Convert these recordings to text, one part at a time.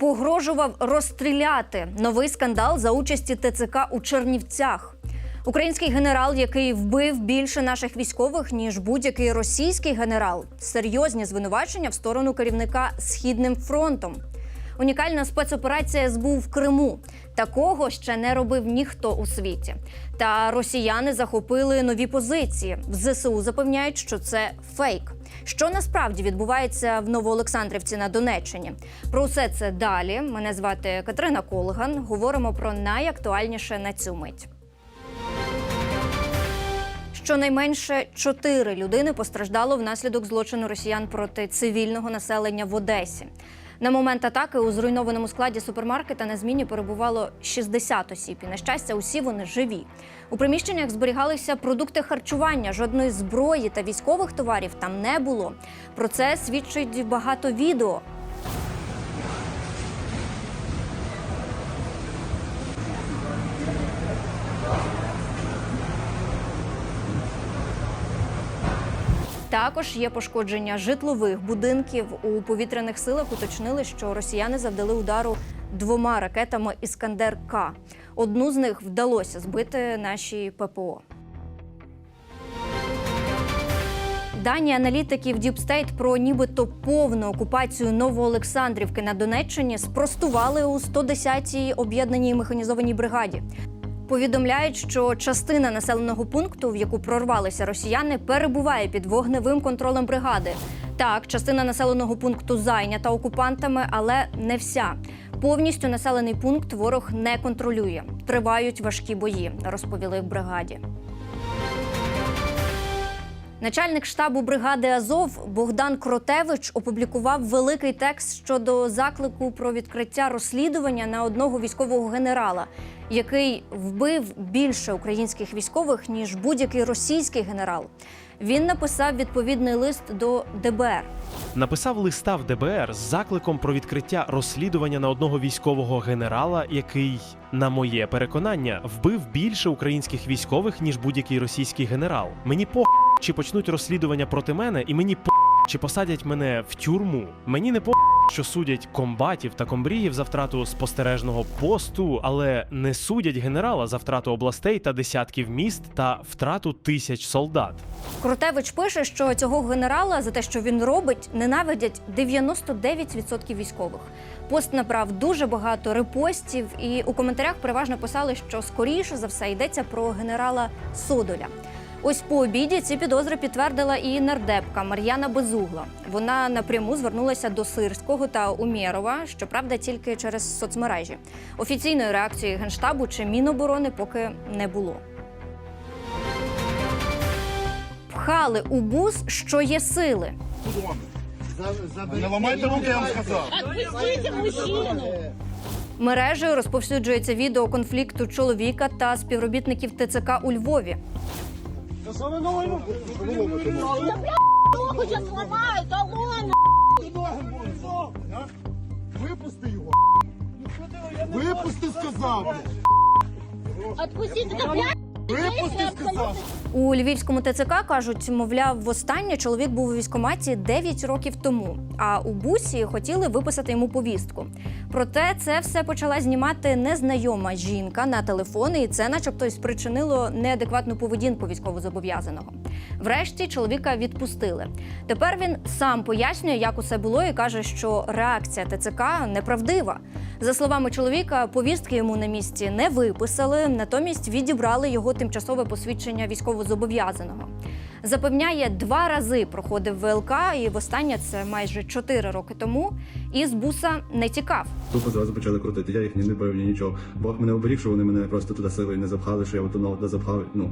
погрожував розстріляти новий скандал за участі ТЦК у Чернівцях. Український генерал, який вбив більше наших військових ніж будь-який російський генерал, серйозні звинувачення в сторону керівника східним фронтом. Унікальна спецоперація СБУ в Криму. Такого ще не робив ніхто у світі. Та росіяни захопили нові позиції. В ЗСУ запевняють, що це фейк. Що насправді відбувається в Новоолександрівці на Донеччині? Про все це далі. Мене звати Катерина Колган. Говоримо про найактуальніше на цю мить. Щонайменше чотири людини постраждало внаслідок злочину росіян проти цивільного населення в Одесі. На момент атаки у зруйнованому складі супермаркета на зміні перебувало 60 осіб. І на щастя, усі вони живі. У приміщеннях зберігалися продукти харчування, жодної зброї та військових товарів там не було. Про це свідчить багато відео. Також є пошкодження житлових будинків. У повітряних силах уточнили, що росіяни завдали удару двома ракетами Іскандер К. Одну з них вдалося збити наші ППО. Дані аналітиків State про нібито повну окупацію Новоолександрівки на Донеччині спростували у 110-й об'єднаній механізованій бригаді. Повідомляють, що частина населеного пункту, в яку прорвалися росіяни, перебуває під вогневим контролем бригади. Так, частина населеного пункту зайнята окупантами, але не вся. Повністю населений пункт ворог не контролює. Тривають важкі бої, розповіли в бригаді. Начальник штабу бригади Азов Богдан Кротевич опублікував великий текст щодо заклику про відкриття розслідування на одного військового генерала, який вбив більше українських військових ніж будь-який російський генерал. Він написав відповідний лист до ДБР. написав листа в ДБР з закликом про відкриття розслідування на одного військового генерала, який, на моє переконання, вбив більше українських військових ніж будь-який російський генерал. Мені по чи почнуть розслідування проти мене, і мені по чи посадять мене в тюрму. Мені не по що судять комбатів та комбрігів за втрату спостережного посту, але не судять генерала за втрату областей та десятків міст та втрату тисяч солдат. Крутевич пише, що цього генерала за те, що він робить, ненавидять 99% військових. Пост набрав дуже багато репостів, і у коментарях переважно писали, що скоріше за все йдеться про генерала Содоля. Ось по обіді ці підозри підтвердила і нардепка Мар'яна Безугла. Вона напряму звернулася до Сирського та Умєрова, щоправда, тільки через соцмережі. Офіційної реакції генштабу чи Міноборони поки не було. Пхали у бус, що є сили. Не ламайте руки, я вам сказав. Мужчину! Мережею розповсюджується відео конфлікту чоловіка та співробітників ТЦК у Львові. Ногу сейчас сломают, алло! Випусти його. Випусти, сказав. Отпустите, да бля, Випусти, сказав. У львівському ТЦК кажуть, мовляв, востаннє чоловік був у військкоматі 9 років тому. А у бусі хотіли виписати йому повістку. Проте це все почала знімати незнайома жінка на телефони, і це, начебто, спричинило неадекватну поведінку військовозобов'язаного. Врешті чоловіка відпустили. Тепер він сам пояснює, як усе було, і каже, що реакція ТЦК неправдива. За словами чоловіка, повістки йому на місці не виписали, натомість відібрали його тимчасове посвідчення військовозобов'язаного. Запевняє, два рази проходив ВЛК, і востаннє це майже чотири роки тому. І з буса не тікав. Тупо зразу почали крутити. Я їх ні не бив, ні нічого. Бог мене оберіг, що вони мене просто туди силою не запхали, що я туди запхав. Ну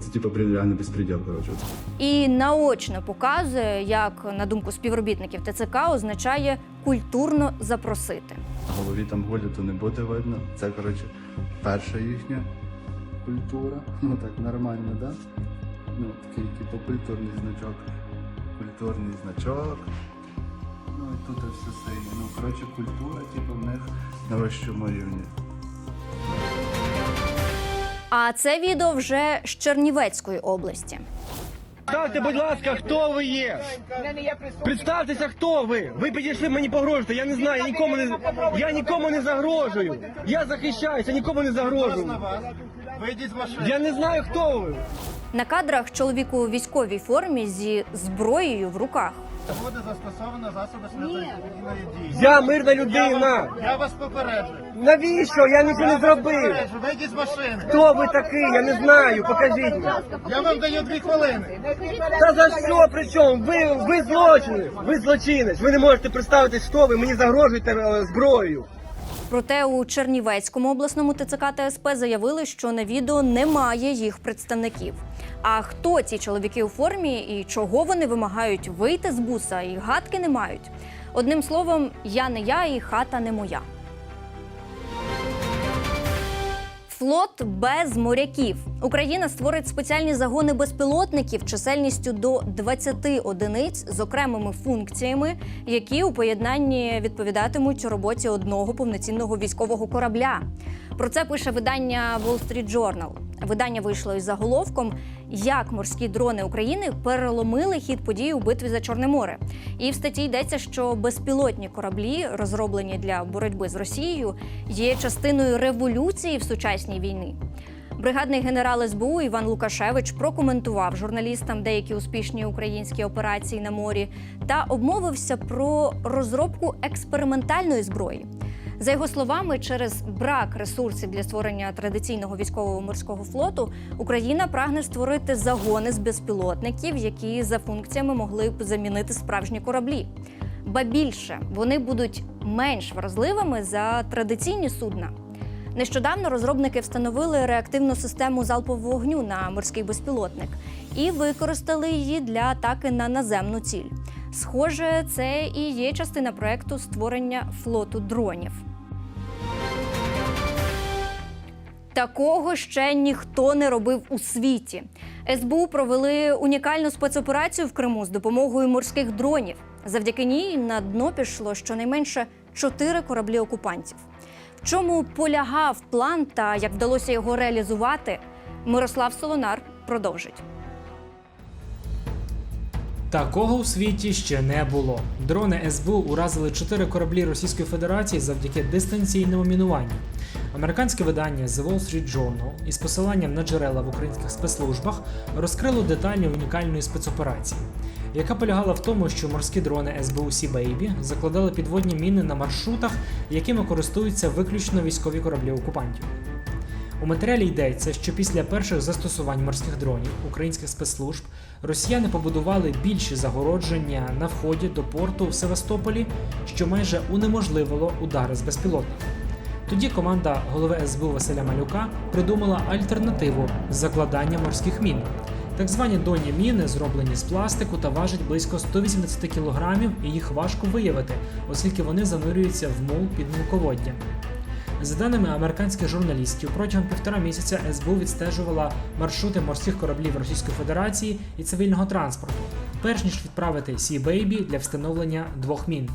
це типу реально безпреділ, коротше. І наочно показує, як на думку співробітників ТЦК означає культурно запросити. На голові там гулю не буде видно. Це коротше перша їхня культура. Ну так нормально, да? Ну такий типу культурний значок. Культурний значок. Ну і тут все синє. Ну коротше культура, типу в них на вищому рівні. А це відео вже з Чернівецької області. Представте, будь ласка, хто ви є? Представтеся, хто ви? Ви підійшли мені погрожуєте. Я не знаю, я нікому не я нікому не загрожую. Я захищаюся, нікому не загрожую. Вийдіть з машини. Я не знаю, хто ви. На кадрах чоловік у військовій формі зі зброєю в руках. Буде застосовано засоби слідної дії. Я мирна людина. Я вас попереджу. Навіщо? Я нічого не зробив. Попереджу, вийдіть з машини. Хто ви такий? Я не знаю. Покажіть мені. Я вам даю дві хвилини. Та за що при чому? Ви, ви злочинець, ви злочинець. Ви не можете представитись, хто ви. Мені загрожуєте е, зброєю. Проте у Чернівецькому обласному ТЦК та СП заявили, що на відео немає їх представників. А хто ці чоловіки у формі і чого вони вимагають вийти з буса, і гадки не мають. Одним словом, я не я і хата не моя. Флот без моряків. Україна створить спеціальні загони безпілотників чисельністю до 20 одиниць з окремими функціями, які у поєднанні відповідатимуть роботі одного повноцінного військового корабля. Про це пише видання Wall Street Journal. Видання вийшло із заголовком Як морські дрони України переломили хід подій у битві за Чорне море. І в статті йдеться, що безпілотні кораблі, розроблені для боротьби з Росією, є частиною революції в сучасній війні. Бригадний генерал СБУ Іван Лукашевич прокоментував журналістам деякі успішні українські операції на морі та обмовився про розробку експериментальної зброї. За його словами, через брак ресурсів для створення традиційного військового морського флоту Україна прагне створити загони з безпілотників, які за функціями могли б замінити справжні кораблі. Ба більше вони будуть менш вразливими за традиційні судна. Нещодавно розробники встановили реактивну систему залпового вогню на морський безпілотник і використали її для атаки на наземну ціль. Схоже, це і є частина проекту створення флоту дронів. Такого ще ніхто не робив у світі. СБУ провели унікальну спецоперацію в Криму з допомогою морських дронів. Завдяки ній на дно пішло щонайменше чотири кораблі окупантів. В чому полягав план та як вдалося його реалізувати, Мирослав Солонар продовжить. Такого у світі ще не було. Дрони СБУ уразили чотири кораблі Російської Федерації завдяки дистанційному мінуванню. Американське видання The Wall Street Journal із посиланням на джерела в українських спецслужбах розкрило деталі унікальної спецоперації, яка полягала в тому, що морські дрони СБУ Sea Baby закладали підводні міни на маршрутах, якими користуються виключно військові кораблі окупантів. У матеріалі йдеться, що після перших застосувань морських дронів українських спецслужб росіяни побудували більші загородження на вході до порту в Севастополі, що майже унеможливило удари з безпілотника. Тоді команда голови СБУ Василя Малюка придумала альтернативу закладання морських мін. Так звані донні міни зроблені з пластику та важать близько 180 кг, і їх важко виявити, оскільки вони занурюються в мул під мілководдям. За даними американських журналістів, протягом півтора місяця СБУ відстежувала маршрути морських кораблів Російської Федерації і цивільного транспорту, перш ніж відправити Sea Baby для встановлення двох мін.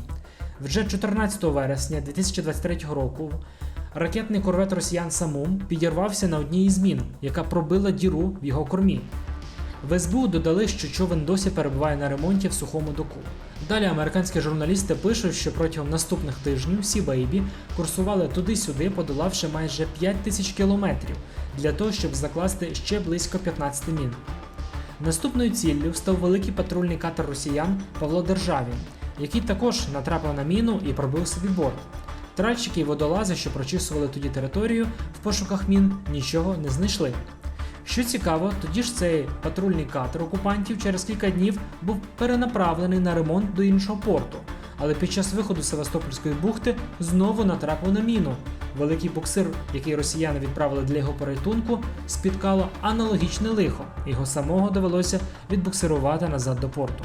Вже 14 вересня 2023 року ракетний корвет росіян Самум підірвався на одній із мін, яка пробила діру в його кормі. В СБУ додали, що човен досі перебуває на ремонті в сухому доку. Далі американські журналісти пишуть, що протягом наступних тижнів Сі Бейбі курсували туди-сюди, подолавши майже 5 тисяч кілометрів для того, щоб закласти ще близько 15 мін. Наступною ціллю став великий патрульний катер росіян Павло Державін, який також натрапив на міну і пробив собі борт. Тральщики і водолази, що прочісували тоді територію, в пошуках мін нічого не знайшли. Що цікаво, тоді ж цей патрульний катер окупантів через кілька днів був перенаправлений на ремонт до іншого порту, але під час виходу Севастопольської бухти знову натрапив на міну. Великий буксир, який росіяни відправили для його порятунку, спіткало аналогічне лихо. Його самого довелося відбуксирувати назад до порту.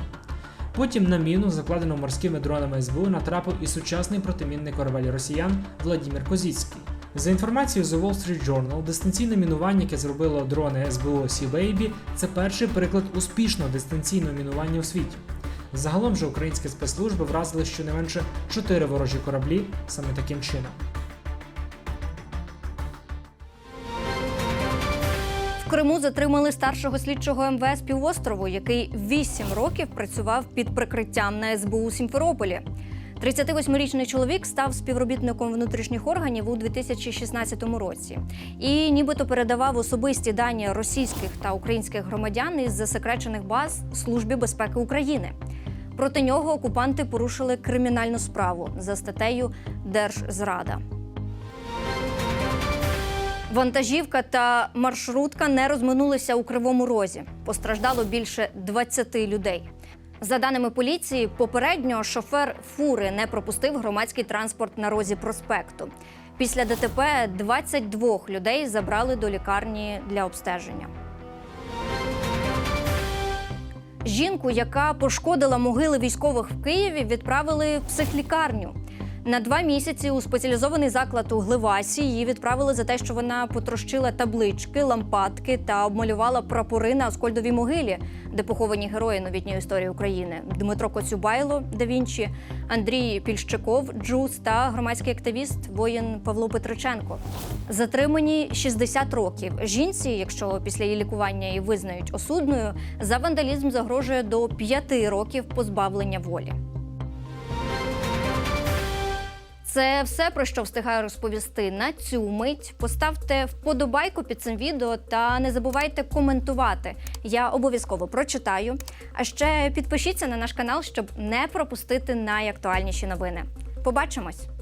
Потім на міну, закладену морськими дронами СБУ, натрапив і сучасний протимінний корабель росіян Владимир Козіцький. За інформацією The Wall Street Journal, дистанційне мінування, яке зробило дрони СБУ Sea Baby, це перший приклад успішного дистанційного мінування у світі. Загалом же українські спецслужби вразили щонайменше 4 ворожі кораблі саме таким чином. Криму затримали старшого слідчого МВС півострову, який 8 років працював під прикриттям на СБУ Сімферополі. 38-річний чоловік став співробітником внутрішніх органів у 2016 році і нібито передавав особисті дані російських та українських громадян із засекречених баз Службі безпеки України. Проти нього окупанти порушили кримінальну справу за статтею Держзрада. Вантажівка та маршрутка не розминулися у кривому розі. Постраждало більше 20 людей. За даними поліції, попередньо шофер фури не пропустив громадський транспорт на розі проспекту. Після ДТП 22 людей забрали до лікарні для обстеження. Жінку, яка пошкодила могили військових в Києві, відправили в психлікарню. На два місяці у спеціалізований заклад у Гливасі її відправили за те, що вона потрощила таблички, лампадки та обмалювала прапори на Оскольдовій могилі, де поховані герої новітньої історії України Дмитро Коцюбайло да Вінчі, Андрій Пільщиков, Джус та громадський активіст воїн Павло Петриченко. Затримані 60 років. Жінці, якщо після її лікування її визнають осудною, за вандалізм загрожує до 5 років позбавлення волі. Це все про що встигаю розповісти на цю мить. Поставте вподобайку під цим відео та не забувайте коментувати. Я обов'язково прочитаю. А ще підпишіться на наш канал, щоб не пропустити найактуальніші новини. Побачимось!